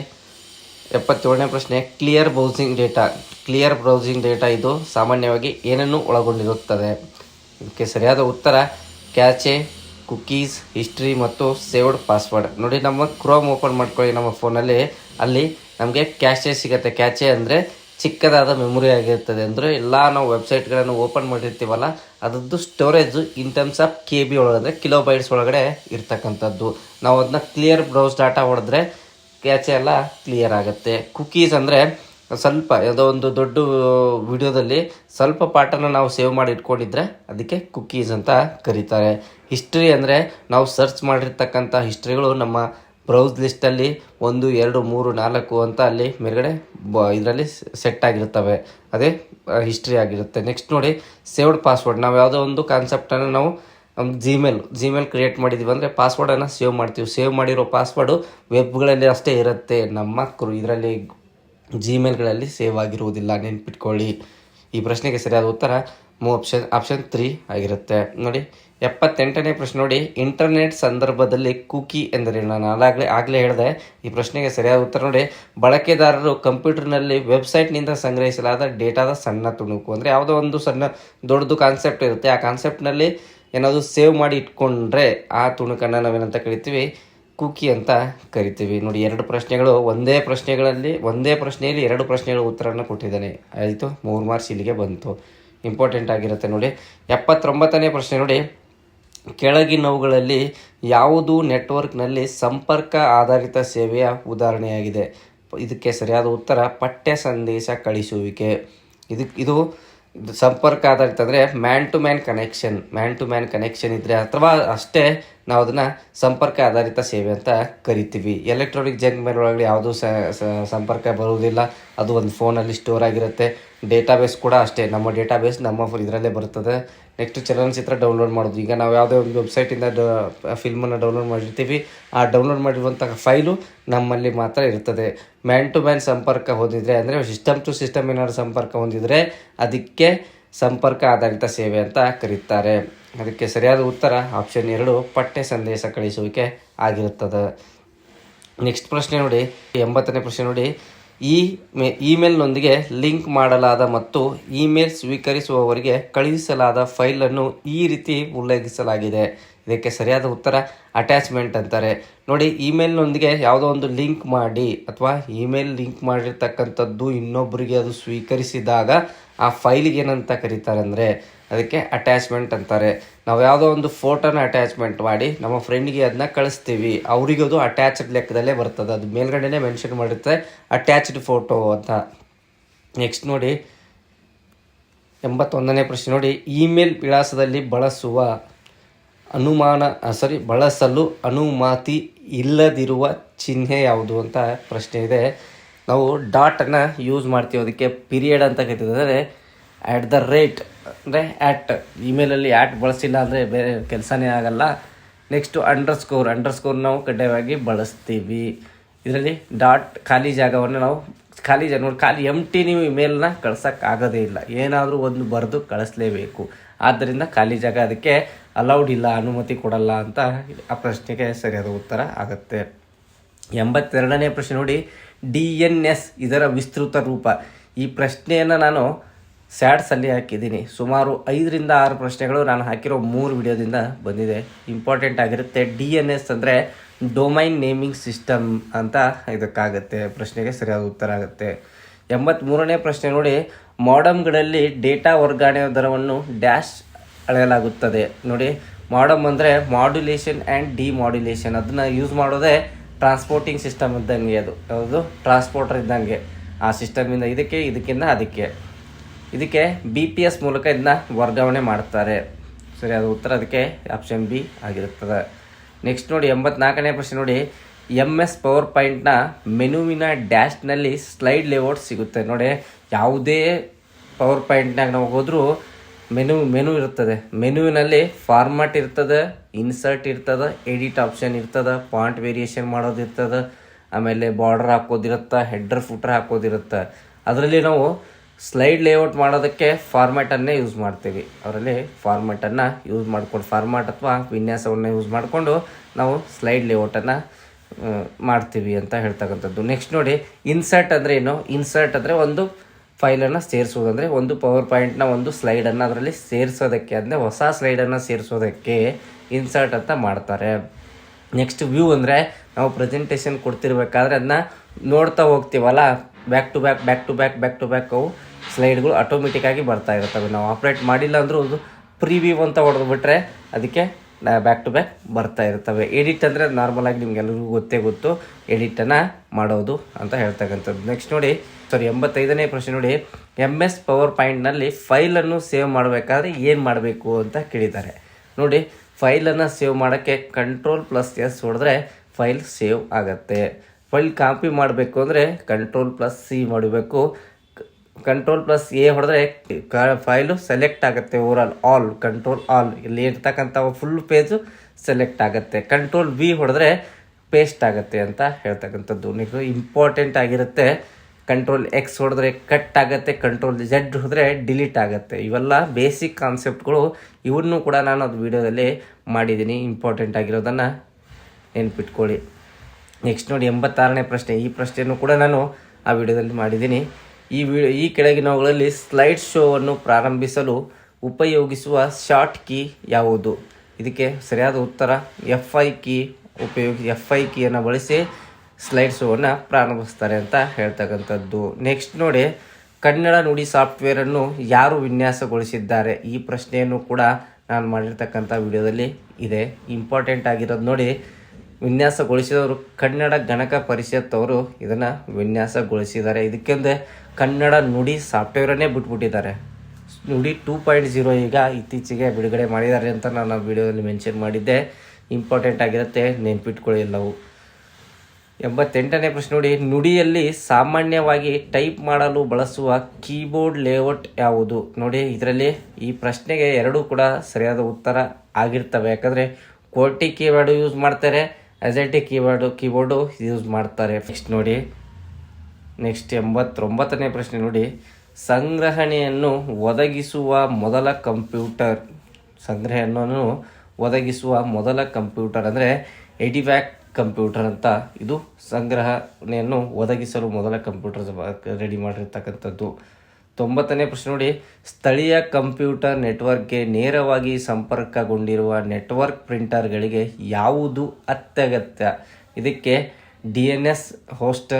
ಎಪ್ಪತ್ತೇಳನೇ ಪ್ರಶ್ನೆ. Clear browsing data clear browsing data ಇದು ಸಾಮಾನ್ಯವಾಗಿ ಏನನ್ನು ಒಳಗೊಂಡಿರುತ್ತದೆ? ಇದಕ್ಕೆ ಸರಿಯಾದ ಉತ್ತರ, ಕ್ಯಾಚೆ ಕುಕೀಸ್ ಹಿಸ್ಟ್ರಿ ಮತ್ತು ಸೇವ್ಡ್ ಪಾಸ್ವರ್ಡ್ ನೋಡಿ, ನಮ್ಮ ಕ್ರೋಮ್ ಓಪನ್ ಮಾಡ್ಕೊಳ್ಳಿ ನಮ್ಮ ಫೋನಲ್ಲಿ ಅಲ್ಲಿ. ನಮಗೆ ಕ್ಯಾಶೆ ಸಿಗುತ್ತೆ. ಕ್ಯಾಚೆ ಅಂದರೆ ಚಿಕ್ಕದಾದ ಮೆಮೊರಿ ಆಗಿರ್ತದೆ ಅಂದರೆ ಎಲ್ಲ ನಾವು ವೆಬ್ಸೈಟ್ಗಳನ್ನು ಓಪನ್ ಮಾಡಿರ್ತೀವಲ್ಲ, ಅದರದ್ದು storage in terms of K B ಒಳಗಡೆ ಕಿಲೋ ಬೈಟ್ಸ್ ಒಳಗಡೆ ಇರ್ತಕ್ಕಂಥದ್ದು. ನಾವು ಅದನ್ನ ಕ್ಲಿಯರ್ ಬ್ರೌಸ್ ಡಾಟಾ ಹೊಡೆದ್ರೆ ಕ್ಯಾಚೆ ಎಲ್ಲ ಕ್ಲಿಯರ್ ಆಗುತ್ತೆ. ಕುಕೀಸ್ ಅಂದರೆ ಸ್ವಲ್ಪ ಯಾವುದೋ ಒಂದು ದೊಡ್ಡ ವಿಡಿಯೋದಲ್ಲಿ ಸ್ವಲ್ಪ ಪಾಠನ ನಾವು ಸೇವ್ ಮಾಡಿ ಇಟ್ಕೊಂಡಿದ್ರೆ ಅದಕ್ಕೆ ಕುಕ್ಕೀಸ್ ಅಂತ ಕರೀತಾರೆ. ಹಿಸ್ಟ್ರಿ ಅಂದರೆ ನಾವು ಸರ್ಚ್ ಮಾಡಿರ್ತಕ್ಕಂಥ ಹಿಸ್ಟ್ರಿಗಳು ನಮ್ಮ ಬ್ರೌಸ್ ಲಿಸ್ಟಲ್ಲಿ ಒಂದು, ಎರಡು, ಮೂರು, ನಾಲ್ಕು ಅಂತ ಅಲ್ಲಿ ಮೇಲ್ಗಡೆ ಬ ಇದರಲ್ಲಿ ಸೆಟ್ ಆಗಿರ್ತವೆ. ಅದೇ ಹಿಸ್ಟ್ರಿ ಆಗಿರುತ್ತೆ. ನೆಕ್ಸ್ಟ್ ನೋಡಿ ಸೇವ್ಡ್ ಪಾಸ್ವರ್ಡ್ ನಾವು ಯಾವುದೋ ಒಂದು ಕಾನ್ಸೆಪ್ಟನ್ನು ನಾವು ಜಿಮೇಲ್ ಜಿಮೇಲ್ ಕ್ರಿಯೇಟ್ ಮಾಡಿದ್ದೀವಿ ಅಂದರೆ ಪಾಸ್ವರ್ಡನ್ನು ಸೇವ್ ಮಾಡ್ತೀವಿ. ಸೇವ್ ಮಾಡಿರೋ ಪಾಸ್ವರ್ಡು ವೆಬ್ಗಳಲ್ಲಿ ಅಷ್ಟೇ ಇರುತ್ತೆ. ನಮ್ಮ ಇದರಲ್ಲಿ ಜಿಮೇಲ್ಗಳಲ್ಲಿ ಸೇವ್ ಆಗಿರುವುದಿಲ್ಲ, ನೆನ್ಪಿಟ್ಕೊಳ್ಳಿ. ಈ ಪ್ರಶ್ನೆಗೆ ಸರಿಯಾದ ಉತ್ತರ ಮೂ ಆಪ್ಷನ್ ಆಪ್ಷನ್ ತ್ರೀ ಆಗಿರುತ್ತೆ. ನೋಡಿ, ಎಪ್ಪತ್ತೆಂಟನೇ ಪ್ರಶ್ನೆ ನೋಡಿ ಇಂಟರ್ನೆಟ್ ಸಂದರ್ಭದಲ್ಲಿ ಕುಕಿ ಎಂದರೆ ನಾನು ಆಗಲೇ ಆಗಲೇ ಹೇಳಿದೆ, ಈ ಪ್ರಶ್ನೆಗೆ ಸರಿಯಾದ ಉತ್ತರ ನೋಡಿ, ಬಳಕೆದಾರರು ಕಂಪ್ಯೂಟರ್ನಲ್ಲಿ ವೆಬ್ಸೈಟ್ನಿಂದ ಸಂಗ್ರಹಿಸಲಾದ ಡೇಟಾದ ಸಣ್ಣ ತುಣುಕು. ಅಂದರೆ ಯಾವುದೋ ಒಂದು ಸಣ್ಣ, ದೊಡ್ಡದು ಕಾನ್ಸೆಪ್ಟ್ ಇರುತ್ತೆ. ಆ ಕಾನ್ಸೆಪ್ಟ್ನಲ್ಲಿ ಏನಾದರೂ ಸೇವ್ ಮಾಡಿ ಇಟ್ಕೊಂಡ್ರೆ ಆ ತುಣುಕನ್ನು ನಾವೇನಂತ ಕರಿತೀವಿ? ಕುಕಿ ಅಂತ ಕರಿತೀವಿ. ನೋಡಿ, ಎರಡು ಪ್ರಶ್ನೆಗಳು ಒಂದೇ ಪ್ರಶ್ನೆಗಳಲ್ಲಿ, ಒಂದೇ ಪ್ರಶ್ನೆಯಲ್ಲಿ ಎರಡು ಪ್ರಶ್ನೆಗಳ ಉತ್ತರನ ಕೊಟ್ಟಿದ್ದಾನೆ. ಆಯಿತು, ಮೂರು ಮಾರ್ಕ್ಸ್ ಇಲ್ಲಿಗೆ ಬಂತು. ಇಂಪಾರ್ಟೆಂಟ್ ಆಗಿರುತ್ತೆ ನೋಡಿ. ಎಪ್ಪತ್ತೊಂಬತ್ತನೇ ಪ್ರಶ್ನೆ ನೋಡಿ. ಕೆಳಗಿನವುಗಳಲ್ಲಿ ಯಾವುದು ನೆಟ್ವರ್ಕ್ನಲ್ಲಿ ಸಂಪರ್ಕ ಆಧಾರಿತ ಸೇವೆಯ ಉದಾಹರಣೆಯಾಗಿದೆ? ಇದಕ್ಕೆ ಸರಿಯಾದ ಉತ್ತರ, ಪಠ್ಯ ಸಂದೇಶ ಕಳಿಸುವಿಕೆ. ಇದಕ್ಕೆ ಇದು ಸಂಪರ್ಕ ಆಧಾರಿತ ಅಂದರೆ man to man connection man to man connection ಇದ್ದರೆ ಅಥವಾ ಅಷ್ಟೇ ನಾವು ಅದನ್ನು ಸಂಪರ್ಕ ಆಧಾರಿತ ಸೇವೆ ಅಂತ ಕರಿತೀವಿ. ಎಲೆಕ್ಟ್ರಾನಿಕ್ ಜಂಕ್ ಮೇಲೆ ಒಳಗಡೆ ಯಾವುದೂ ಸಂಪರ್ಕ ಬರುವುದಿಲ್ಲ. ಅದು ಒಂದು ಫೋನಲ್ಲಿ ಸ್ಟೋರ್ ಆಗಿರುತ್ತೆ. ಡೇಟಾಬೇಸ್ ಕೂಡ ಅಷ್ಟೇ. ನಮ್ಮ ಡೇಟಾಬೇಸ್ ನಮ್ಮ ಇದರಲ್ಲೇ ಬರ್ತದೆ ನೆಕ್ಸ್ಟ್ ಚಲನಚಿತ್ರ ಡೌನ್ಲೋಡ್ ಮಾಡೋದು. ಈಗ ನಾವು ಯಾವುದೇ ಒಂದು ವೆಬ್ಸೈಟಿಂದ ಡ ಫಿಲ್ಮನ್ನು ಡೌನ್ಲೋಡ್ ಮಾಡಿರ್ತೀವಿ. ಆ ಡೌನ್ಲೋಡ್ ಮಾಡಿರುವಂಥ ಫೈಲು ನಮ್ಮಲ್ಲಿ ಮಾತ್ರ ಇರ್ತದೆ. ಮ್ಯಾನ್ ಟು ಮ್ಯಾನ್ ಸಂಪರ್ಕ ಹೊಂದಿದರೆ, ಅಂದರೆ ಸಿಸ್ಟಮ್ ಟು ಸಿಸ್ಟಮ್ ಏನಾದ್ರು ಸಂಪರ್ಕ ಹೊಂದಿದರೆ ಅದಕ್ಕೆ ಸಂಪರ್ಕ ಆಧಾರಿತ ಸೇವೆ ಅಂತ ಕರೀತಾರೆ. ಅದಕ್ಕೆ ಸರಿಯಾದ ಉತ್ತರ ಆಪ್ಷನ್ ಎರಡು, ಪಠ್ಯ ಸಂದೇಶ ಕಳಿಸುವಿಕೆ ಆಗಿರುತ್ತದೆ. ನೆಕ್ಸ್ಟ್ ಪ್ರಶ್ನೆ ನೋಡಿ, ಎಂಬತ್ತನೇ ಪ್ರಶ್ನೆ ನೋಡಿ. ಈ ಮೇ, ಇಮೇಲ್ನೊಂದಿಗೆ ಲಿಂಕ್ ಮಾಡಲಾದ ಮತ್ತು ಇಮೇಲ್ ಸ್ವೀಕರಿಸುವವರಿಗೆ ಕಳುಹಿಸಲಾದ ಫೈಲನ್ನು ಈ ರೀತಿ ಉಲ್ಲೇಖಿಸಲಾಗಿದೆ. ಇದಕ್ಕೆ ಸರಿಯಾದ ಉತ್ತರ ಅಟ್ಯಾಚ್ಮೆಂಟ್ ಅಂತಾರೆ. ನೋಡಿ, ಇಮೇಲ್ನೊಂದಿಗೆ ಯಾವುದೋ ಒಂದು ಲಿಂಕ್ ಮಾಡಿ ಅಥವಾ ಇಮೇಲ್ ಲಿಂಕ್ ಮಾಡಿರ್ತಕ್ಕಂಥದ್ದು ಇನ್ನೊಬ್ಬರಿಗೆ ಅದು ಸ್ವೀಕರಿಸಿದಾಗ ಆ ಫೈಲಿಗೆ ಏನಂತ ಕರೀತಾರೆ ಅಂದರೆ ಅದಕ್ಕೆ ಅಟ್ಯಾಚ್ಮೆಂಟ್ ಅಂತಾರೆ. ನಾವು ಯಾವುದೋ ಒಂದು ಫೋಟೋನ ಅಟ್ಯಾಚ್ಮೆಂಟ್ ಮಾಡಿ ನಮ್ಮ ಫ್ರೆಂಡ್ಗೆ ಅದನ್ನ ಕಳಿಸ್ತೀವಿ. ಅವರಿಗೂ ಅದು ಅಟ್ಯಾಚ್ಡ್ ಲೆಕ್ಕದಲ್ಲೇ ಬರ್ತದೆ. ಅದು ಮೇಲ್ಗಡೆನೇ ಮೆನ್ಷನ್ ಮಾಡಿರುತ್ತೆ ಅಟ್ಯಾಚ್ಡ್ ಫೋಟೋ ಅಂತ. ನೆಕ್ಸ್ಟ್ ನೋಡಿ, ಎಂಬತ್ತೊಂದನೇ ಪ್ರಶ್ನೆ ನೋಡಿ. ಇಮೇಲ್ ವಿಳಾಸದಲ್ಲಿ ಬಳಸುವ ಅನುಮಾನ ಸಾರಿ ಬಳಸಲು ಅನುಮತಿ ಇಲ್ಲದಿರುವ ಚಿಹ್ನೆ ಯಾವುದು ಅಂತ ಪ್ರಶ್ನೆ ಇದೆ. ನಾವು ಡಾಟನ್ನು ಯೂಸ್ ಮಾಡ್ತೀವಿ. ಅದಕ್ಕೆ ಪಿರಿಯಡ್ ಅಂತ ಕರಿತಿದ್ದಾರೆ. ಆ್ಯಟ್ ದ ರೇಟ್ ಅಂದರೆ ಆ್ಯಟ್ ಇಮೇಲಲ್ಲಿ ಆ್ಯಟ್ ಬಳಸಿಲ್ಲ ಅಂದರೆ ಬೇರೆ ಕೆಲಸನೇ ಆಗಲ್ಲ. Next underscore underscore ನಾವು ಕಡ್ಡಾಯವಾಗಿ ಬಳಸ್ತೀವಿ. ಇದರಲ್ಲಿ ಡಾಟ್ ಖಾಲಿ ಜಾಗವನ್ನು ನಾವು ಖಾಲಿ ಜಾಗ ನೋಡಿ, ಖಾಲಿ ಎಂ ಟಿ ನೀವು ಇಮೇಲ್ನ ಕಳ್ಸೋಕ್ಕಾಗೋದೇ ಇಲ್ಲ. ಏನಾದರೂ ಒಂದು ಬರೆದು ಕಳಿಸ್ಲೇಬೇಕು. ಆದ್ದರಿಂದ ಖಾಲಿ ಜಾಗ ಅದಕ್ಕೆ ಅಲೌಡ್ ಇಲ್ಲ, ಅನುಮತಿ ಕೊಡಲ್ಲ ಅಂತ ಆ ಪ್ರಶ್ನೆಗೆ ಸರಿಯಾದ ಉತ್ತರ ಆಗುತ್ತೆ. ಎಂಬತ್ತೆರಡನೇ ಪ್ರಶ್ನೆ ನೋಡಿ ಡಿ ಎನ್ ಎಸ್ ಇದರ ವಿಸ್ತೃತ ರೂಪ. ಈ ಪ್ರಶ್ನೆಯನ್ನು ನಾನು ಸ್ಯಾಡ್ಸಲ್ಲಿ ಹಾಕಿದ್ದೀನಿ. ಸುಮಾರು ಐದರಿಂದ ಆರು ಪ್ರಶ್ನೆಗಳು ನಾನು ಹಾಕಿರೋ ಮೂರು ವಿಡಿಯೋದಿಂದ ಬಂದಿದೆ. ಇಂಪಾರ್ಟೆಂಟ್ ಆಗಿರುತ್ತೆ ಡಿ ಎನ್ ಎಸ್ ಅಂದರೆ ಡೊಮೈನ್ ನೇಮಿಂಗ್ ಸಿಸ್ಟಮ್ ಅಂತ ಇದಕ್ಕಾಗುತ್ತೆ. ಪ್ರಶ್ನೆಗೆ ಸರಿಯಾದ ಉತ್ತರ ಆಗುತ್ತೆ. ಎಂಬತ್ತ್ಮೂರನೇ ಪ್ರಶ್ನೆ ನೋಡಿ. ಮಾಡಮ್ಗಳಲ್ಲಿ ಡೇಟಾ ವರ್ಗಾವಣೆ ದರವನ್ನು ಡ್ಯಾಶ್ ಅಳೆಯಲಾಗುತ್ತದೆ. ನೋಡಿ ಮಾಡಮ್ ಅಂದರೆ ಮಾಡ್ಯುಲೇಷನ್ ಆ್ಯಂಡ್ ಡಿಮಾಡ್ಯುಲೇಷನ್ ಅದನ್ನು ಯೂಸ್ ಮಾಡೋದೇ ಟ್ರಾನ್ಸ್ಪೋರ್ಟಿಂಗ್ ಸಿಸ್ಟಮ್ ಇದ್ದಂಗೆ ಅದು. ಯಾವುದು ಟ್ರಾನ್ಸ್ಪೋರ್ಟರ್ ಇದ್ದಂಗೆ. ಆ ಸಿಸ್ಟಮಿಂದ ಇದಕ್ಕೆ ಇದಕ್ಕಿಂತ ಅದಕ್ಕೆ. ಇದಕ್ಕೆ ಬಿ ಪಿ ಎಸ್ ಮೂಲಕ ಇದನ್ನ ವರ್ಗಾವಣೆ ಮಾಡ್ತಾರೆ. ಸರಿ, ಅದು ಉತ್ತರ ಅದಕ್ಕೆ ಆಪ್ಷನ್ ಬಿ ಆಗಿರುತ್ತದೆ. ನೆಕ್ಸ್ಟ್ ನೋಡಿ, ಎಂಬತ್ನಾಲ್ಕನೇ ಪ್ರಶ್ನೆ ನೋಡಿ. ಎಂ ಎಸ್ ಪವರ್ ಪಾಯಿಂಟ್ನ ಮೆನುವಿನ ಡ್ಯಾಶ್ನಲ್ಲಿ ಸ್ಲೈಡ್ ಲೇಔಟ್ ಸಿಗುತ್ತೆ. ನೋಡಿ, ಯಾವುದೇ ಪವರ್ ಪಾಯಿಂಟ್ನಾಗ ನಾವು ಹೋದರೂ ಮೆನು ಮೆನು ಇರ್ತದೆ ಮೆನುವಿನಲ್ಲಿ ಫಾರ್ಮ್ಯಾಟ್ ಇರ್ತದೆ ಇನ್ಸರ್ಟ್ ಇರ್ತದೆ ಎಡಿಟ್ ಆಪ್ಷನ್ ಇರ್ತದೆ ಪಾಯಿಂಟ್ ವೇರಿಯೇಷನ್ ಮಾಡೋದಿರ್ತದೆ ಆಮೇಲೆ ಬಾರ್ಡರ್ ಹಾಕೋದಿರುತ್ತೆ ಹೆಡ್ರ್ ಫುಟ್ರ್ ಹಾಕೋದಿರುತ್ತೆ. ಅದರಲ್ಲಿ ನಾವು ಸ್ಲೈಡ್ ಲೇಔಟ್ ಮಾಡೋದಕ್ಕೆ ಫಾರ್ಮ್ಯಾಟನ್ನೇ ಯೂಸ್ ಮಾಡ್ತೀವಿ. ಅದರಲ್ಲಿ ಫಾರ್ಮ್ಯಾಟನ್ನು ಯೂಸ್ ಮಾಡ್ಕೊಂಡು ಫಾರ್ಮ್ಯಾಟ್ ಅಥವಾ ವಿನ್ಯಾಸವನ್ನು ಯೂಸ್ ಮಾಡಿಕೊಂಡು ನಾವು ಸ್ಲೈಡ್ ಲೇಔಟನ್ನು ಮಾಡ್ತೀವಿ ಅಂತ ಹೇಳ್ತಕ್ಕಂಥದ್ದು. ನೆಕ್ಸ್ಟ್ ನೋಡಿ ಇನ್ಸರ್ಟ್ ಅಂದರೆ ಏನು? ಇನ್ಸರ್ಟ್ ಅಂದರೆ ಒಂದು ಫೈಲನ್ನು ಸೇರಿಸೋದು. ಅಂದರೆ ಒಂದು ಪವರ್ ಪಾಯಿಂಟ್ನ ಒಂದು ಸ್ಲೈಡನ್ನು ಅದರಲ್ಲಿ ಸೇರಿಸೋದಕ್ಕೆ, ಅಂದರೆ ಹೊಸ ಸ್ಲೈಡನ್ನು ಸೇರಿಸೋದಕ್ಕೆ ಇನ್ಸರ್ಟ್ ಅಂತ ಮಾಡ್ತಾರೆ. ನೆಕ್ಸ್ಟ್ ವ್ಯೂ ಅಂದರೆ ನಾವು ಪ್ರೆಸೆಂಟೇಷನ್ ಕೊಡ್ತಿರ್ಬೇಕಾದ್ರೆ ಅದನ್ನ ನೋಡ್ತಾ ಹೋಗ್ತೀವಲ್ಲ? Back to back back to back back to back ಅವು ಸ್ಲೈಡ್ಗಳು ಆಟೋಮೆಟಿಕ್ಕಾಗಿ ಬರ್ತಾ ಇರ್ತವೆ ನಾವು ಆಪ್ರೇಟ್ ಮಾಡಿಲ್ಲ ಅಂದರೂ ಅದು ಪ್ರಿವ್ಯೂ ಅಂತ ಹೊಡೆದು ಬಿಟ್ರೆ ಅದಕ್ಕೆ ಬ್ಯಾಕ್ ಟು ಬ್ಯಾಕ್ ಬರ್ತಾ ಇರ್ತವೆ ಎಡಿಟ್ ಅಂದರೆ ನಾರ್ಮಲಾಗಿ ನಿಮಗೆಲ್ಲರಿಗೂ ಗೊತ್ತೇ ಗೊತ್ತು. ಎಡಿಟನ್ನು ಮಾಡೋದು ಅಂತ ಹೇಳ್ತಕ್ಕಂಥದ್ದು. ನೆಕ್ಸ್ಟ್ ನೋಡಿ ಸಾರಿ ಎಂಬತ್ತೈದನೇ ಪ್ರಶ್ನೆ ನೋಡಿ. ಎಂ ಎಸ್ ಪವರ್ ಪಾಯಿಂಟ್ನಲ್ಲಿ ಫೈಲನ್ನು ಸೇವ್ ಮಾಡಬೇಕಾದ್ರೆ ಏನು ಮಾಡಬೇಕು ಅಂತ ಕೇಳಿದ್ದಾರೆ. ನೋಡಿ ಫೈಲನ್ನು ಸೇವ್ ಮಾಡೋಕ್ಕೆ ಕಂಟ್ರೋಲ್ ಪ್ಲಸ್ ಎಸ್ ಹೊಡೆದ್ರೆ ಫೈಲ್ ಸೇವ್ ಆಗುತ್ತೆ. ಫೈಲ್ ಕಾಪಿ ಮಾಡಬೇಕು ಅಂದರೆ ಕಂಟ್ರೋಲ್ ಪ್ಲಸ್ ಸಿ ಮಾಡಬೇಕು. ಕಂಟ್ರೋಲ್ ಪ್ಲಸ್ ಎ ಹೊಡೆದ್ರೆ ಫೈಲು ಸೆಲೆಕ್ಟ್ ಆಗುತ್ತೆ ಓವರಾಲ್ ಆಲ್ ಕಂಟ್ರೋಲ್ ಆಲ್ ಇಲ್ಲಿ ಇರ್ತಕ್ಕಂಥ ಫುಲ್ ಪೇಜು ಸೆಲೆಕ್ಟ್ ಆಗುತ್ತೆ. ಕಂಟ್ರೋಲ್ ಬಿ ಹೊಡೆದ್ರೆ ಪೇಸ್ಟ್ ಆಗುತ್ತೆ ಅಂತ ಹೇಳ್ತಕ್ಕಂಥದ್ದು. ನೀವು ಇಂಪಾರ್ಟೆಂಟ್ ಆಗಿರುತ್ತೆ. ಕಂಟ್ರೋಲ್ ಎಕ್ಸ್ ಹೊಡೆದ್ರೆ ಕಟ್ ಆಗುತ್ತೆ. ಕಂಟ್ರೋಲ್ ಜೆಡ್ ಹೊಡೆದ್ರೆ ಡಿಲೀಟ್ ಆಗುತ್ತೆ. ಇವೆಲ್ಲ ಬೇಸಿಕ್ ಕಾನ್ಸೆಪ್ಟ್ಗಳು ಇವನ್ನು ಕೂಡ ನಾನು ಅದು ವಿಡಿಯೋದಲ್ಲಿ ಮಾಡಿದ್ದೀನಿ. ಇಂಪಾರ್ಟೆಂಟ್ ಆಗಿರೋದನ್ನು ನೆನ್ಪಿಟ್ಕೊಳ್ಳಿ. ನೆಕ್ಸ್ಟ್ ನೋಡಿ ಎಂಬತ್ತಾರನೇ ಪ್ರಶ್ನೆ. ಈ ಪ್ರಶ್ನೆಯನ್ನು ಕೂಡ ನಾನು ಆ ವಿಡಿಯೋದಲ್ಲಿ ಮಾಡಿದ್ದೀನಿ. ಈ ವಿಡಿಯೋ ಈ ಕೆಳಗಿನವುಗಳಲ್ಲಿ ಸ್ಲೈಡ್ ಶೋವನ್ನು ಪ್ರಾರಂಭಿಸಲು ಉಪಯೋಗಿಸುವ ಶಾರ್ಟ್ ಕೀ ಯಾವುದು? ಇದಕ್ಕೆ ಸರಿಯಾದ ಉತ್ತರ ಎಫ್ ಐ ಕೀ ಉಪಯೋಗಿ ಎಫ್ ಐ ಕೀಯನ್ನು ಬಳಸಿ ಸ್ಲೈಡ್ ಶೋವನ್ನು ಪ್ರಾರಂಭಿಸ್ತಾರೆ ಅಂತ ಹೇಳ್ತಕ್ಕಂಥದ್ದು. ನೆಕ್ಸ್ಟ್ ನೋಡಿ, ಕನ್ನಡ ನುಡಿ ಸಾಫ್ಟ್ವೇರನ್ನು ಯಾರು ವಿನ್ಯಾಸಗೊಳಿಸಿದ್ದಾರೆ? ಈ ಪ್ರಶ್ನೆಯನ್ನು ಕೂಡ ನಾನು ಮಾಡಿರ್ತಕ್ಕಂಥ ವಿಡಿಯೋದಲ್ಲಿ ಇದೆ. ಇಂಪಾರ್ಟೆಂಟ್ ಆಗಿರೋದು ನೋಡಿ ವಿನ್ಯಾಸಗೊಳಿಸಿದವರು ಕನ್ನಡ ಗಣಕ ಪರಿಷತ್ ಅವರು ಇದನ್ನು ವಿನ್ಯಾಸಗೊಳಿಸಿದ್ದಾರೆ. ಇದಕ್ಕೆಂದೇ ಕನ್ನಡ ನುಡಿ ಸಾಫ್ಟ್ವೇರನ್ನೇ ಬಿಟ್ಬಿಟ್ಟಿದ್ದಾರೆ. ನುಡಿ ಟೂ ಪಾಯಿಂಟ್ ಜೀರೋ ಈಗ ಇತ್ತೀಚೆಗೆ ಬಿಡುಗಡೆ ಮಾಡಿದ್ದಾರೆ ಅಂತ ನಾನು ವಿಡಿಯೋದಲ್ಲಿ ಮೆನ್ಷನ್ ಮಾಡಿದ್ದೆ. ಇಂಪಾರ್ಟೆಂಟ್ ಆಗಿರುತ್ತೆ, ನೆನ್ಪಿಟ್ಕೊಳ್ಳಿ ಎಲ್ಲವು. ಎಂಬತ್ತೆಂಟನೇ ಪ್ರಶ್ನೆ ನೋಡಿ, ನುಡಿಯಲ್ಲಿ ಸಾಮಾನ್ಯವಾಗಿ ಟೈಪ್ ಮಾಡಲು ಬಳಸುವ ಕೀಬೋರ್ಡ್ ಲೇಔಟ್ ಯಾವುದು? ನೋಡಿ, ಇದರಲ್ಲಿ ಈ ಪ್ರಶ್ನೆಗೆ ಎರಡೂ ಕೂಡ ಸರಿಯಾದ ಉತ್ತರ ಆಗಿರ್ತವೆ. ಯಾಕಂದರೆ ಕೋಟಿ ಕೀಬೋರ್ಡು ಯೂಸ್ ಮಾಡ್ತಾರೆ ಎಸ್ ಕೀಬೋರ್ಡು ಕೀಬೋರ್ಡು ಯೂಸ್ ಮಾಡ್ತಾರೆ. ನೆಕ್ಸ್ಟ್ ನೋಡಿ. ನೆಕ್ಸ್ಟ್ ಎಂಬತ್ತೊಂಬತ್ತನೇ ಪ್ರಶ್ನೆ ನೋಡಿ. ಸಂಗ್ರಹಣೆಯನ್ನು ಒದಗಿಸುವ ಮೊದಲ ಕಂಪ್ಯೂಟರ್. ಸಂಗ್ರಹಣೆಯನ್ನು ಒದಗಿಸುವ ಮೊದಲ ಕಂಪ್ಯೂಟರ್ ಅಂದರೆ ಎಡಿವ್ಯಾಕ್ ಕಂಪ್ಯೂಟರ್ ಅಂತ. ಇದು ಸಂಗ್ರಹಣೆಯನ್ನು ಒದಗಿಸಲು ಮೊದಲ ಕಂಪ್ಯೂಟರ್ ರೆಡಿ ಮಾಡಿರ್ತಕ್ಕಂಥದ್ದು. ತೊಂಬತ್ತನೇ ಪ್ರಶ್ನೆ ನೋಡಿ. ಸ್ಥಳೀಯ ಕಂಪ್ಯೂಟರ್ ನೆಟ್ವರ್ಕ್ಗೆ ನೇರವಾಗಿ ಸಂಪರ್ಕಗೊಂಡಿರುವ ನೆಟ್ವರ್ಕ್ ಪ್ರಿಂಟರ್ಗಳಿಗೆ ಯಾವುದು ಅತ್ಯಗತ್ಯ? ಇದಕ್ಕೆ ಡಿ ಎನ್ ಎಸ್ ಹೋಸ್ಟ್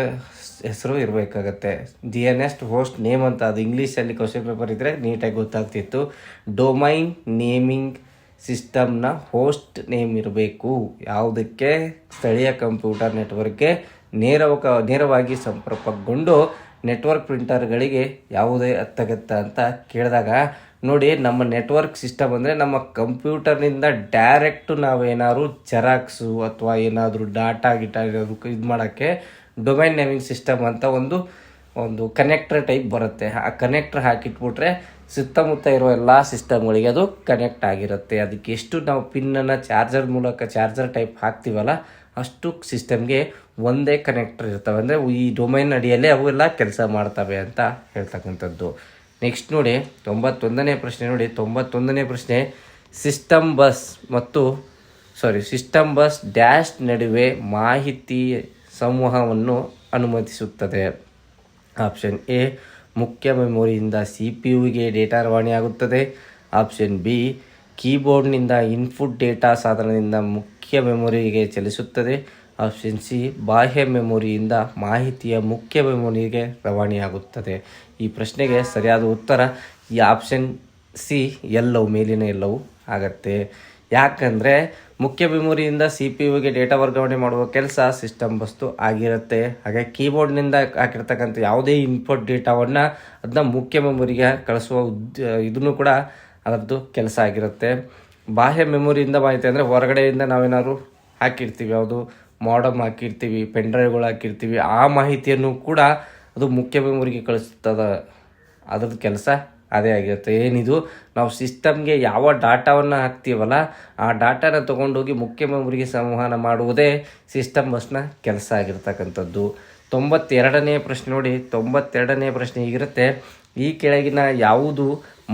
ಹೆಸರು ಇರಬೇಕಾಗತ್ತೆ. D N S host name ಅಂತ ಅದು ಇಂಗ್ಲೀಷಲ್ಲಿ ಕ್ವಶನ್ ಪೇಪರ್ ಇದ್ದರೆ ನೀಟಾಗಿ ಗೊತ್ತಾಗ್ತಿತ್ತು. ಡೊಮೈನ್ ನೇಮಿಂಗ್ ಸಿಸ್ಟಮ್ನ ಹೋಸ್ಟ್ ನೇಮ್ ಇರಬೇಕು. ಯಾವುದಕ್ಕೆ? ಸ್ಥಳೀಯ ಕಂಪ್ಯೂಟರ್ ನೆಟ್ವರ್ಕ್ಗೆ ನೇರವ ನೇರವಾಗಿ ಸಂಪರ್ಕಗೊಂಡು ನೆಟ್ವರ್ಕ್ ಪ್ರಿಂಟರ್ಗಳಿಗೆ ಯಾವುದೇ ಅತ್ತಗತ್ತ ಅಂತ ಕೇಳಿದಾಗ, ನೋಡಿ ನಮ್ಮ ನೆಟ್ವರ್ಕ್ ಸಿಸ್ಟಮ್ ಅಂದರೆ ನಮ್ಮ ಕಂಪ್ಯೂಟರ್ನಿಂದ ಡೈರೆಕ್ಟು ನಾವೇನಾದ್ರು ಜೆರಾಕ್ಸು ಅಥವಾ ಏನಾದರೂ ಡಾಟಾ ಗಿಟಾ ಏನಾದರೂ ಇದು ಮಾಡೋಕ್ಕೆ ಡೊಮೈನ್ ನೇಮಿಂಗ್ ಸಿಸ್ಟಮ್ ಅಂತ ಒಂದು ಒಂದು ಕನೆಕ್ಟರ್ ಟೈಪ್ ಬರುತ್ತೆ. ಆ ಕನೆಕ್ಟರ್ ಹಾಕಿಟ್ಬಿಟ್ರೆ ಸುತ್ತಮುತ್ತ ಇರೋ ಎಲ್ಲ ಸಿಸ್ಟಮ್ಗಳಿಗೆ ಅದು ಕನೆಕ್ಟ್ ಆಗಿರುತ್ತೆ. ಅದಕ್ಕೆ ಎಷ್ಟು ನಾವು ಪಿನ್ನನ್ನು ಚಾರ್ಜರ್ ಮೂಲಕ ಚಾರ್ಜರ್ ಟೈಪ್ ಹಾಕ್ತೀವಲ್ಲ, ಅಷ್ಟು ಸಿಸ್ಟಮ್ಗೆ ಒಂದೇ ಕನೆಕ್ಟರ್ ಇರ್ತವೆ. ಅಂದರೆ ಈ ಡೊಮೈನ್ ಅಡಿಯಲ್ಲೇ ಅವೆಲ್ಲ ಕೆಲಸ ಮಾಡ್ತವೆ ಅಂತ ಹೇಳ್ತಕ್ಕಂಥದ್ದು. ನೆಕ್ಸ್ಟ್ ನೋಡಿ, ತೊಂಬತ್ತೊಂದನೇ ಪ್ರಶ್ನೆ ನೋಡಿ. ತೊಂಬತ್ತೊಂದನೇ ಪ್ರಶ್ನೆ ಸಿಸ್ಟಮ್ ಬಸ್ ಮತ್ತು ಸಾರಿ ಸಿಸ್ಟಮ್ ಬಸ್ ಡ್ಯಾಶ್ ನಡುವೆ ಮಾಹಿತಿ ಸಂವಹನವನ್ನು ಅನುಮತಿಸುತ್ತದೆ. ಆಪ್ಷನ್ ಎ ಮುಖ್ಯ ಮೆಮೊರಿಯಿಂದ ಸಿ ಪಿ ಯುಗೆ ಡೇಟಾ ರವಾನೆಯಾಗುತ್ತದೆ ಆಪ್ಷನ್ ಬಿ ಕೀಬೋರ್ಡ್ನಿಂದ ಇನ್ಪುಟ್ ಡೇಟಾ ಸಾಧನದಿಂದ ಮುಖ್ಯ ಮೆಮೊರಿಗೆ ಚಲಿಸುತ್ತದೆ. ಆಪ್ಷನ್ ಸಿ ಬಾಹ್ಯ ಮೆಮೊರಿಯಿಂದ ಮಾಹಿತಿಯ ಮುಖ್ಯ ಮೆಮೊರಿಗೆ ರವಾನೆಯಾಗುತ್ತದೆ. ಈ ಪ್ರಶ್ನೆಗೆ ಸರಿಯಾದ ಉತ್ತರ ಈ ಆಪ್ಷನ್ ಸಿ ಎಲ್ಲವು ಮೇಲಿನ ಎಲ್ಲವೂ ಆಗತ್ತೆ. ಯಾಕಂದರೆ ಮುಖ್ಯ ಮೆಮೊರಿಯಿಂದ ಸಿ ಪಿ ಯುಗೆ ಡೇಟಾ ವರ್ಗಾವಣೆ ಮಾಡುವ ಕೆಲಸ ಸಿಸ್ಟಮ್ ವಸ್ತು ಆಗಿರುತ್ತೆ. ಹಾಗೆ ಕೀಬೋರ್ಡ್ನಿಂದ ಹಾಕಿರ್ತಕ್ಕಂಥ ಯಾವುದೇ ಇನ್ಪುಟ್ ಡೇಟಾವನ್ನು ಅದನ್ನ ಮುಖ್ಯ ಮೆಮೊರಿಗೆ ಕಳಿಸುವ ಉದ್, ಇದನ್ನು ಕೂಡ ಅದರದ್ದು ಕೆಲಸ ಆಗಿರುತ್ತೆ. ಬಾಹ್ಯ ಮೆಮೊರಿಯಿಂದ ಮಾಹಿತಿ ಅಂದರೆ ಹೊರಗಡೆಯಿಂದ ನಾವೇನಾದ್ರು ಹಾಕಿರ್ತೀವಿ. ಯಾವುದು ಮಾಡಮ್ ಹಾಕಿರ್ತೀವಿ ಪೆನ್ ಡ್ರೈವ್ಗಳು ಹಾಕಿರ್ತೀವಿ, ಆ ಮಾಹಿತಿಯನ್ನು ಕೂಡ ಅದು ಮುಖ್ಯ ಮೆಮೊರಿಗೆ ಕಳಿಸ್ತದ. ಅದ್ರದ್ದು ಕೆಲಸ ಅದೇ ಆಗಿರುತ್ತೆ. ಏನಿದು? ನಾವು ಸಿಸ್ಟಮ್ಗೆ ಯಾವ ಡಾಟಾವನ್ನು ಹಾಕ್ತೀವಲ್ಲ, ಆ ಡಾಟಾನ ತೊಗೊಂಡೋಗಿ ಮುಖ್ಯ ಮೆಮೊರಿಗೆ ಸಂವಹನ ಮಾಡುವುದೇ ಸಿಸ್ಟಮ್ ಬಸ್ನ ಕೆಲಸ ಆಗಿರ್ತಕ್ಕಂಥದ್ದು. ತೊಂಬತ್ತೆರಡನೇ ಪ್ರಶ್ನೆ ನೋಡಿ, ತೊಂಬತ್ತೆರಡನೇ ಪ್ರಶ್ನೆ ಹೀಗಿರುತ್ತೆ. ಈ ಕೆಳಗಿನ ಯಾವುದು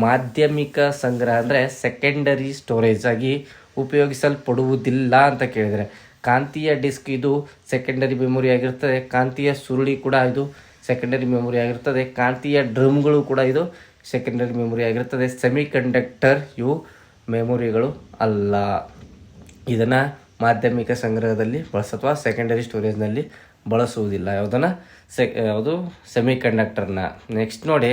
ಮಾಧ್ಯಮಿಕ ಸಂಗ್ರಹ ಅಂದರೆ ಸೆಕೆಂಡರಿ ಸ್ಟೋರೇಜ್ ಆಗಿ ಉಪಯೋಗಿಸಲ್ಪಡುವುದಿಲ್ಲ ಅಂತ ಕೇಳಿದರೆ ಕಾಂತೀಯ ಡಿಸ್ಕ್ ಇದು ಸೆಕೆಂಡರಿ ಮೆಮೊರಿ ಆಗಿರ್ತದೆ. ಕಾಂತೀಯ ಸುರುಳಿ ಕೂಡ ಇದು ಸೆಕೆಂಡರಿ ಮೆಮೊರಿ ಆಗಿರ್ತದೆ. ಕಾಂತೀಯ ಡ್ರಮ್ಗಳು ಕೂಡ ಇದು ಸೆಕೆಂಡರಿ ಮೆಮೊರಿ ಆಗಿರ್ತದೆ. ಸೆಮಿ ಕಂಡಕ್ಟರ್ ಇವು ಮೆಮೊರಿಗಳು ಅಲ್ಲ. ಇದನ್ನು ಮಾಧ್ಯಮಿಕ ಸಂಗ್ರಹದಲ್ಲಿ ಬಳಸ ಅಥವಾ ಸೆಕೆಂಡರಿ ಸ್ಟೋರೇಜ್ನಲ್ಲಿ ಬಳಸುವುದಿಲ್ಲ. ಯಾವುದನ್ನು? ಸೆ ಯಾವುದು? ಸೆಮಿ ಕಂಡಕ್ಟರ್ನ ನೆಕ್ಸ್ಟ್ ನೋಡಿ.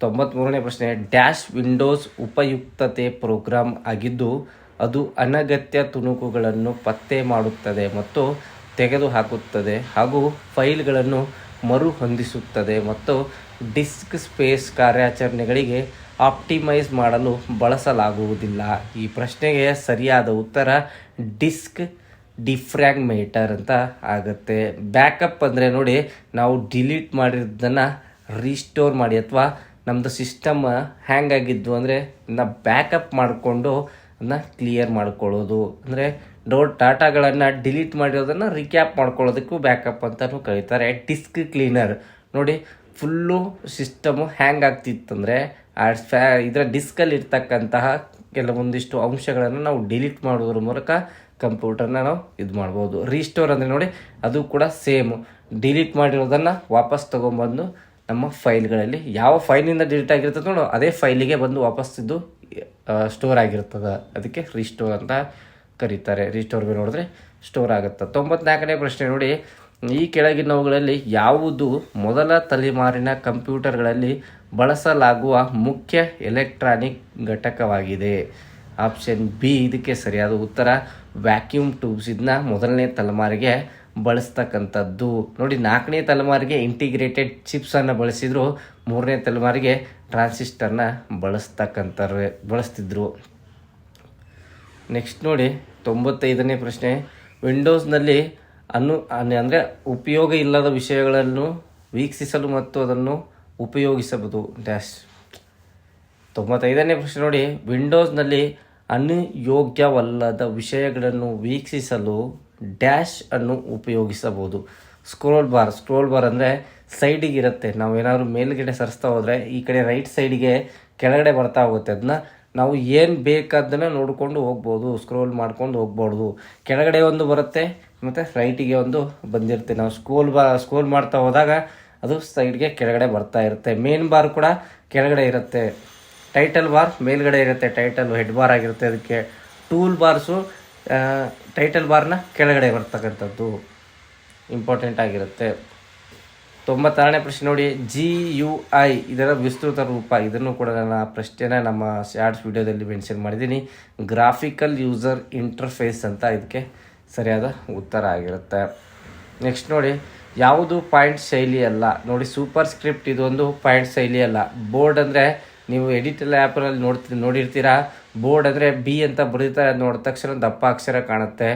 ತೊಂಬತ್ತ್ಮೂರನೇ ಪ್ರಶ್ನೆ. ಡ್ಯಾಶ್ ವಿಂಡೋಸ್ ಉಪಯುಕ್ತತೆ ಪ್ರೋಗ್ರಾಮ್ ಆಗಿದ್ದು ಅದು ಅನಗತ್ಯ ತುಣುಕುಗಳನ್ನು ಪತ್ತೆ ಮಾಡುತ್ತದೆ ಮತ್ತು ತೆಗೆದುಹಾಕುತ್ತದೆ ಹಾಗೂ ಫೈಲ್ಗಳನ್ನು ಮರುಹೊಂದಿಸುತ್ತದೆ ಮತ್ತು ಡಿಸ್ಕ್ ಸ್ಪೇಸ್ ಕಾರ್ಯಾಚರಣೆಗಳಿಗೆ ಆಪ್ಟಿಮೈಸ್ ಮಾಡಲು ಬಳಸಲಾಗುವುದಿಲ್ಲ. ಈ ಪ್ರಶ್ನೆಗೆ ಸರಿಯಾದ ಉತ್ತರ ಡಿಸ್ಕ್ ಡಿಫ್ರ್ಯಾಗ್ಮೇಟರ್ ಅಂತ ಆಗುತ್ತೆ. ಬ್ಯಾಕಪ್ ಅಂದರೆ ನೋಡಿ, ನಾವು ಡಿಲೀಟ್ ಮಾಡಿರೋದನ್ನು ರೀಸ್ಟೋರ್ ಮಾಡಿ ಅಥವಾ ನಮ್ಮದು ಸಿಸ್ಟಮ್ ಹ್ಯಾಂಗ್ ಆಗಿದ್ದು ಅಂದರೆ ಬ್ಯಾಕಪ್ ಮಾಡಿಕೊಂಡು ಅದನ್ನ ಕ್ಲಿಯರ್ ಮಾಡ್ಕೊಳ್ಳೋದು. ಅಂದರೆ ಡೋರ್ ಡಾಟಾಗಳನ್ನು ಡಿಲೀಟ್ ಮಾಡಿರೋದನ್ನು ರಿಕ್ಯಾಪ್ ಮಾಡ್ಕೊಳ್ಳೋದಕ್ಕೂ ಬ್ಯಾಕಪ್ ಅಂತಲೂ ಕರೀತಾರೆ. ಡಿಸ್ಕ್ ಕ್ಲೀನರ್ ನೋಡಿ ಫುಲ್ಲು ಸಿಸ್ಟಮು ಹ್ಯಾಂಗ್ ಆಗ್ತಿತ್ತಂದರೆ, ಆ ಫ್ಯಾ ಇದರ ಡಿಸ್ಕಲ್ಲಿ ಇರ್ತಕ್ಕಂತಹ ಕೆಲವೊಂದಿಷ್ಟು ಅಂಶಗಳನ್ನು ನಾವು ಡಿಲೀಟ್ ಮಾಡೋದ್ರ ಮೂಲಕ ಕಂಪ್ಯೂಟರ್ನ ನಾವು ಇದು ಮಾಡ್ಬೋದು. ರೀಸ್ಟೋರ್ ಅಂದರೆ ನೋಡಿ, ಅದು ಕೂಡ ಸೇಮು ಡಿಲೀಟ್ ಮಾಡಿರೋದನ್ನು ವಾಪಸ್ ತೊಗೊಂಬಂದು ನಮ್ಮ ಫೈಲ್ಗಳಲ್ಲಿ ಯಾವ ಫೈಲಿಂದ ಡಿಲೀಟ್ ಆಗಿರ್ತದೆ ನೋಡು, ಅದೇ ಫೈಲಿಗೆ ಬಂದು ವಾಪಸ್ ಇದು ಸ್ಟೋರ್ ಆಗಿರ್ತದೆ. ಅದಕ್ಕೆ ರಿಸ್ಟೋರ್ ಅಂತ ಕರೀತಾರೆ. ರೀಸ್ಟೋರ್ ನೋಡಿದ್ರೆ ಸ್ಟೋರ್ ಆಗುತ್ತೆ. ತೊಂಬತ್ನಾಲ್ಕನೇ ಪ್ರಶ್ನೆ ನೋಡಿ. ಈ ಕೆಳಗಿನವುಗಳಲ್ಲಿ ಯಾವುದು ಮೊದಲ ತಲೆಮಾರಿನ ಕಂಪ್ಯೂಟರ್ಗಳಲ್ಲಿ ಬಳಸಲಾಗುವ ಮುಖ್ಯ ಎಲೆಕ್ಟ್ರಾನಿಕ್ ಘಟಕವಾಗಿದೆ? ಆಪ್ಷನ್ ಬಿ ಇದಕ್ಕೆ ಸರಿಯಾದ ಉತ್ತರ ವ್ಯಾಕ್ಯೂಮ್ ಟ್ಯೂಬ್ಸ್ ಇದನ್ನ ಮೊದಲನೇ ತಲೆಮಾರಿಗೆ ಬಳಸ್ತಕ್ಕಂಥದ್ದು. ನೋಡಿ, ನಾಲ್ಕನೇ ತಲೆಮಾರಿಗೆ ಇಂಟಿಗ್ರೇಟೆಡ್ ಚಿಪ್ಸನ್ನು ಬಳಸಿದ್ರು, ಮೂರನೇ ತಲೆಮಾರಿಗೆ ಟ್ರಾನ್ಸಿಸ್ಟರ್ನ ಬಳಸ್ತಕ್ಕಂಥವ್ರೆ, ಬಳಸ್ತಿದ್ರು. ನೆಕ್ಸ್ಟ್ ನೋಡಿ, ತೊಂಬತ್ತೈದನೇ ಪ್ರಶ್ನೆ. ವಿಂಡೋಸ್ನಲ್ಲಿ ಅನು ಅಂದರೆ ಉಪಯೋಗ ಇಲ್ಲದ ವಿಷಯಗಳನ್ನು ವೀಕ್ಷಿಸಲು ಮತ್ತು ಅದನ್ನು ಉಪಯೋಗಿಸಬಹುದು. ಡ್ಯಾಶ್ ತೊಂಬತ್ತೈದನೇ ಪ್ರಶ್ನೆ ನೋಡಿ ವಿಂಡೋಸ್ನಲ್ಲಿ ಅನುಯೋಗ್ಯವಲ್ಲದ ವಿಷಯಗಳನ್ನು ವೀಕ್ಷಿಸಲು ಡ್ಯಾಶ್ ಅನ್ನು ಉಪಯೋಗಿಸಬಹುದು. ಸ್ಕ್ರೋಲ್ ಬಾರ್ ಸ್ಕ್ರೋಲ್ ಬಾರ್ ಅಂದರೆ ಸೈಡಿಗೆ ಇರುತ್ತೆ. ನಾವು ಏನಾದರೂ ಮೇಲ್ಗಡೆ ಸರಿಸ್ತಾ ಹೋದರೆ ಈ ಕಡೆ ರೈಟ್ ಸೈಡಿಗೆ ಕೆಳಗಡೆ ಬರ್ತಾ ಹೋಗುತ್ತೆ. ಅದನ್ನ ನಾವು ಏನು ಬೇಕಾದ್ದನ್ನು ನೋಡಿಕೊಂಡು ಹೋಗ್ಬೋದು, ಸ್ಕ್ರೋಲ್ ಮಾಡ್ಕೊಂಡು ಹೋಗ್ಬಾರ್ದು. ಕೆಳಗಡೆ ಒಂದು ಬರುತ್ತೆ, ಮತ್ತು ರೈಟಿಗೆ ಒಂದು ಬಂದಿರುತ್ತೆ. ನಾವು ಸ್ಕ್ರೋಲ್ ಬಾ, ಸ್ಕ್ರೋಲ್ ಮಾಡ್ತಾ ಹೋದಾಗ ಅದು ಸೈಡ್ಗೆ ಕೆಳಗಡೆ ಬರ್ತಾ ಇರುತ್ತೆ. ಮೇನ್ ಬಾರ್ ಕೂಡ ಕೆಳಗಡೆ ಇರುತ್ತೆ. ಟೈಟಲ್ ಬಾರ್ ಮೇಲ್ಗಡೆ ಇರುತ್ತೆ. ಟೈಟಲ್ ಹೆಡ್ ಬಾರ್ ಆಗಿರುತ್ತೆ. ಅದಕ್ಕೆ ಟೂಲ್ ಬಾರ್ಸು ಟೈಟಲ್ ಬಾರ್ನ ಕೆಳಗಡೆ ಬರ್ತಕ್ಕಂಥದ್ದು ಇಂಪಾರ್ಟೆಂಟ್ ಆಗಿರುತ್ತೆ. ತೊಂಬತ್ತಾರನೇ ಪ್ರಶ್ನೆ ನೋಡಿ ಜಿ ಯು ಐ ಇದರ ವಿಸ್ತೃತ ರೂಪ, ಇದನ್ನು ಕೂಡ ನಾನು ಆ ಪ್ರಶ್ನೆನ ನಮ್ಮ ಶಾರ್ಟ್ಸ್ ವಿಡಿಯೋದಲ್ಲಿ ಮೆನ್ಷನ್ ಮಾಡಿದ್ದೀನಿ. ಗ್ರಾಫಿಕಲ್ ಯೂಸರ್ ಇಂಟರ್ಫೇಸ್ ಅಂತ ಇದಕ್ಕೆ ಸರಿಯಾದ ಉತ್ತರ ಆಗಿರುತ್ತೆ. ನೆಕ್ಸ್ಟ್ ನೋಡಿ, ಯಾವುದು ಪಾಯಿಂಟ್ ಶೈಲಿ ಅಲ್ಲ ನೋಡಿ ಸೂಪರ್ ಸ್ಕ್ರಿಪ್ಟ್ ಇದೊಂದು ಪಾಯಿಂಟ್ ಶೈಲಿ ಅಲ್ಲ ಬೋರ್ಡ್ ಅಂದರೆ ನೀವು ಎಡಿಟಲ್ ಆ್ಯಪಲ್ಲಿ ನೋಡ್ತಿ, ನೋಡಿರ್ತೀರಾ? ಬೋರ್ಡ್ ಅಂದರೆ ಬಿ ಅಂತ ಬರೀತಾರೆ ಅದ್ ನೋಡಿದ ತಕ್ಷಣ ದಪ್ಪ ಅಕ್ಷರ ಕಾಣುತ್ತೆ.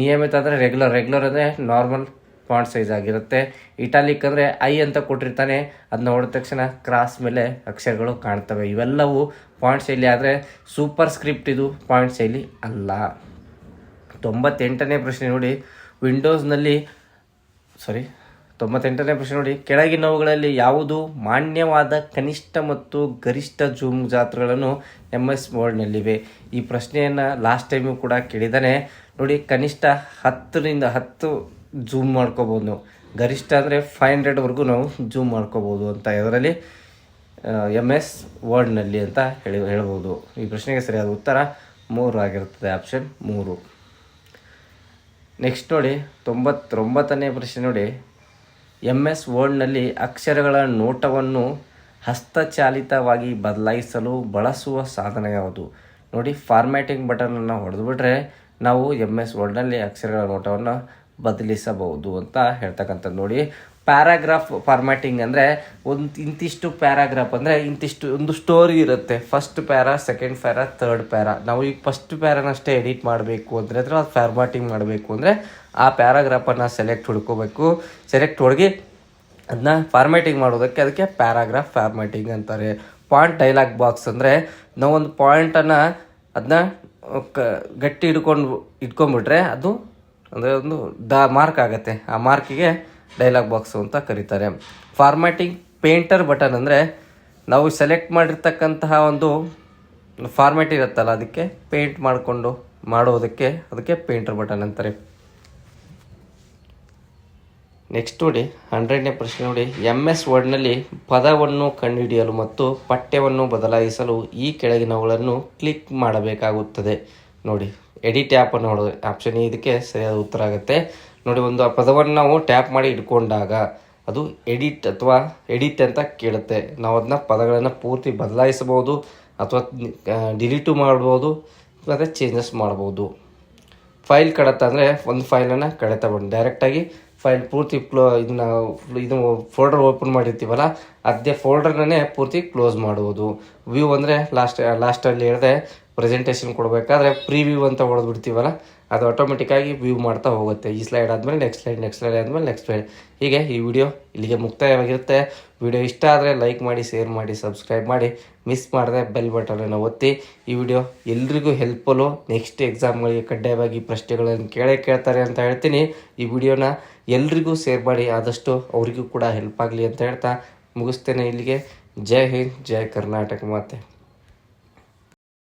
ನಿಯಮಿತ ಅಂದರೆ ರೆಗ್ಯುಲರ್ ರೆಗ್ಯುಲರ್ ಅಂದರೆ ನಾರ್ಮಲ್ ಫಾಂಟ್ ಸೈಜ್ ಆಗಿರುತ್ತೆ. ಇಟಾಲಿಕ್ ಅಂದರೆ ಐ ಅಂತ ಕೊಟ್ಟಿರ್ತಾನೆ. ಅದನ್ನ ನೋಡಿದ ತಕ್ಷಣ ಕ್ರಾಸ್ ಮೇಲೆ ಅಕ್ಷರಗಳು ಕಾಣ್ತವೆ. ಇವೆಲ್ಲವೂ ಪಾಯಿಂಟ್ ಶೈಲಿ ಆದರೆ ಸೂಪರ್ ಸ್ಕ್ರಿಪ್ಟ್ ಇದು ಪಾಯಿಂಟ್ ಶೈಲಿ ಅಲ್ಲ. ತೊಂಬತ್ತೆಂಟನೇ ಪ್ರಶ್ನೆ ನೋಡಿ. ವಿಂಡೋಸ್ನಲ್ಲಿ ಸಾರಿ ತೊಂಬತ್ತೆಂಟನೇ ಪ್ರಶ್ನೆ ನೋಡಿ. ಕೆಳಗಿನವುಗಳಲ್ಲಿ ಯಾವುದು ಮಾನ್ಯವಾದ ಕನಿಷ್ಠ ಮತ್ತು ಗರಿಷ್ಠ ಜೂಮ್ ಜಾತ್ರೆಗಳನ್ನು ಎಂ ಎಸ್ ವರ್ಡ್ನಲ್ಲಿವೆ? ಈ ಪ್ರಶ್ನೆಯನ್ನು ಲಾಸ್ಟ್ ಟೈಮು ಕೂಡ ಕೇಳಿದ್ದಾನೆ ನೋಡಿ, ಕನಿಷ್ಠ ಹತ್ತರಿಂದ ಹತ್ತು ಜೂಮ್ ಮಾಡ್ಕೋಬೋದು. ನಾವು ಗರಿಷ್ಠ ಅಂದರೆ ಫೈವ್ ಹಂಡ್ರೆಡ್ವರೆಗೂ ನಾವು ಜೂಮ್ ಮಾಡ್ಕೋಬೋದು ಅಂತ ಇದರಲ್ಲಿ ಎಂ ಎಸ್ ವರ್ಡ್ನಲ್ಲಿ ಅಂತ ಹೇಳಿ, ಹೇಳ್ಬೋದು. ಈ ಪ್ರಶ್ನೆಗೆ ಸರಿಯಾದ ಉತ್ತರ ಮೂರು ಆಗಿರ್ತದೆ ಆಪ್ಷನ್ ಮೂರು. ನೆಕ್ಸ್ಟ್ ನೋಡಿ, ತೊಂಬತ್ತೊಂಬತ್ತನೇ ಪ್ರಶ್ನೆ ನೋಡಿ. ಎಂ ಎಸ್ ವರ್ಡ್ನಲ್ಲಿ ಅಕ್ಷರಗಳ ನೋಟವನ್ನು ಹಸ್ತಚಾಲಿತವಾಗಿ ಬದಲಾಯಿಸಲು ಬಳಸುವ ಸಾಧನ ಯಾವುದು? ನೋಡಿ ಫಾರ್ಮ್ಯಾಟಿಂಗ್ ಬಟನನ್ನು ಹೊಡೆದುಬಿಟ್ರೆ ನಾವು ಎಂ ಎಸ್ ವರ್ಡ್ನಲ್ಲಿ ಅಕ್ಷರಗಳ ನೋಟವನ್ನು ಬದಲಿಸಬಹುದು ಅಂತ ಹೇಳ್ತಕ್ಕಂಥದ್ದು. ನೋಡಿ ಪ್ಯಾರಾಗ್ರಾಫ್ ಫಾರ್ಮ್ಯಾಟಿಂಗ್ ಅಂದರೆ ಒಂದು ಇಂತಿಷ್ಟು ಪ್ಯಾರಾಗ್ರಾಫ್ ಅಂದರೆ ಇಂತಿಷ್ಟು ಒಂದು ಸ್ಟೋರಿ ಇರುತ್ತೆ. First para second para third para. ನಾವು ಈಗ ಫಸ್ಟ್ ಪ್ಯಾರಾನಷ್ಟೇ ಎಡಿಟ್ ಮಾಡಬೇಕು ಅಂದರೆ ಅಥವಾ ಫಾರ್ಮ್ಯಾಟಿಂಗ್ ಮಾಡಬೇಕು ಅಂದರೆ ಆ ಪ್ಯಾರಾಗ್ರಾಫನ್ನು ಸೆಲೆಕ್ಟ್ ಹುಡ್ಕೋಬೇಕು. ಸೆಲೆಕ್ಟ್ ಹೊಡ್ಗಿ ಅದನ್ನ ಫಾರ್ಮ್ಯಾಟಿಂಗ್ ಮಾಡೋದಕ್ಕೆ ಅದಕ್ಕೆ ಪ್ಯಾರಾಗ್ರಾಫ್ ಫಾರ್ಮ್ಯಾಟಿಂಗ್ ಅಂತಾರೆ. ಪಾಯಿಂಟ್ ಡೈಲಾಗ್ ಬಾಕ್ಸ್ ಅಂದರೆ ನಾವೊಂದು ಪಾಯಿಂಟನ್ನು ಅದನ್ನ ಕ ಗಟ್ಟಿ ಹಿಡ್ಕೊಂಡು ಇಟ್ಕೊಂಡ್ಬಿಟ್ರೆ ಅದು ಅಂದರೆ ಒಂದು ದ ಮಾರ್ಕ್ ಆಗುತ್ತೆ. ಆ ಮಾರ್ಕಿಗೆ ಡೈಲಾಗ್ ಬಾಕ್ಸು ಅಂತ ಕರೀತಾರೆ. ಫಾರ್ಮ್ಯಾಟಿಂಗ್ ಪೇಂಟರ್ ಬಟನ್ ಅಂದರೆ ನಾವು ಸೆಲೆಕ್ಟ್ ಮಾಡಿರ್ತಕ್ಕಂತಹ ಒಂದು ಫಾರ್ಮ್ಯಾಟ್ ಇರುತ್ತಲ್ಲ, ಅದಕ್ಕೆ ಪೇಂಟ್ ಮಾಡಿಕೊಂಡು ಮಾಡೋದಕ್ಕೆ ಅದಕ್ಕೆ ಪೇಂಟರ್ ಬಟನ್ ಅಂತಾರೆ. ನೆಕ್ಸ್ಟ್ ನೋಡಿ ಹಂಡ್ರೆಡ್ನೇ ಪ್ರಶ್ನೆ ನೋಡಿ. ಎಂ ಎಸ್ ವರ್ಡ್ನಲ್ಲಿ ಪದವನ್ನು ಕಂಡುಹಿಡಿಯಲು ಮತ್ತು ಪಠ್ಯವನ್ನು ಬದಲಾಯಿಸಲು ಈ ಕೆಳಗಿನವುಗಳನ್ನು ಕ್ಲಿಕ್ ಮಾಡಬೇಕಾಗುತ್ತದೆ. ನೋಡಿ ಎಡಿಟ್ ಆ್ಯಪನ್ನು ನೋಡೋದು ಆಪ್ಷನ್ ಇದಕ್ಕೆ ಸರಿಯಾದ ಉತ್ತರ ಆಗುತ್ತೆ. ನೋಡಿ, ಒಂದು ಆ ಪದವನ್ನು ನಾವು ಟ್ಯಾಪ್ ಮಾಡಿ ಇಟ್ಕೊಂಡಾಗ ಅದು ಎಡಿಟ್ ಅಥವಾ ಎಡಿಟ್ ಅಂತ ಕೇಳುತ್ತೆ. ನಾವು ಅದನ್ನ ಪದಗಳನ್ನು ಪೂರ್ತಿ ಬದಲಾಯಿಸಬಹುದು ಅಥವಾ ಡಿಲೀಟು ಮಾಡ್ಬೋದು ಮತ್ತು ಚೇಂಜಸ್ ಮಾಡ್ಬೋದು. ಫೈಲ್ ಕಡತ ಅಂದರೆ ಒಂದು ಫೈಲನ್ನು ಕಡತ ಬಂದು ಡೈರೆಕ್ಟಾಗಿ ಫೈಲ್ ಪೂರ್ತಿ ಕ್ಲೋ, ಇದನ್ನ, ಇದು ಫೋಲ್ಡರ್ ಓಪನ್ ಮಾಡಿರ್ತೀವಲ್ಲ ಅದೇ ಫೋಲ್ಡರ್ನೇ ಪೂರ್ತಿ ಕ್ಲೋಸ್ ಮಾಡುವುದು. ವ್ಯೂ ಅಂದರೆ ಲಾಸ್ಟ್, ಲಾಸ್ಟಲ್ಲಿ ಹೇಳಿದೆ, ಪ್ರೆಸೆಂಟೇಷನ್ ಕೊಡಬೇಕಾದ್ರೆ ಪ್ರಿವ್ಯೂ ಅಂತ ಹೊಡೆದ್ಬಿಡ್ತೀವಲ್ಲ ಅದು ಆಟೋಮೆಟಿಕ್ಕಾಗಿ ವ್ಯೂ ಮಾಡ್ತಾ ಹೋಗುತ್ತೆ. ಈ ಸ್ಲೈಡ್ ಆದಮೇಲೆ ನೆಕ್ಸ್ಟ್ ಸ್ಲೈಡ್ ನೆಕ್ಸ್ಟ್ ಸ್ಲೈಡ್ ಆದಮೇಲೆ ನೆಕ್ಸ್ಟ್ ಸ್ಲೈಡ್ ಹೀಗೆ ಈ ವಿಡಿಯೋ ಇಲ್ಲಿಗೆ ಮುಕ್ತಾಯವಾಗಿರುತ್ತೆ. ವಿಡಿಯೋ ಇಷ್ಟ ಆದರೆ ಲೈಕ್ ಮಾಡಿ ಶೇರ್ ಮಾಡಿ ಸಬ್ಸ್ಕ್ರೈಬ್ ಮಾಡಿ. ಮಿಸ್ ಮಾಡದೆ ಬೆಲ್ ಬಟನನ್ನು ಒತ್ತಿ. ಈ ವಿಡಿಯೋ ಎಲ್ರಿಗೂ ಹೆಲ್ಪ್ಫುಲ್ಲು ನೆಕ್ಸ್ಟ್ ಎಕ್ಸಾಮ್ಗಳಿಗೆ ಕಡ್ಡಾಯವಾಗಿ ಪ್ರಶ್ನೆಗಳನ್ನು ಕೇಳೇ ಕೇಳ್ತಾರೆ ಅಂತ ಹೇಳ್ತೀನಿ. ಈ ವಿಡಿಯೋನ ಎಲ್ರಿಗೂ ಶೇರ್ ಮಾಡಿ. ಆದಷ್ಟು ಅವರಿಗೂ ಕೂಡ ಹೆಲ್ಪ್ ಆಗಲಿ ಅಂತ ಹೇಳ್ತಾ ಮುಗಿಸ್ತೇನೆ ಇಲ್ಲಿಗೆ. ಜೈ ಹಿಂದ್, ಜೈ ಕರ್ನಾಟಕ ಮಾತೆ.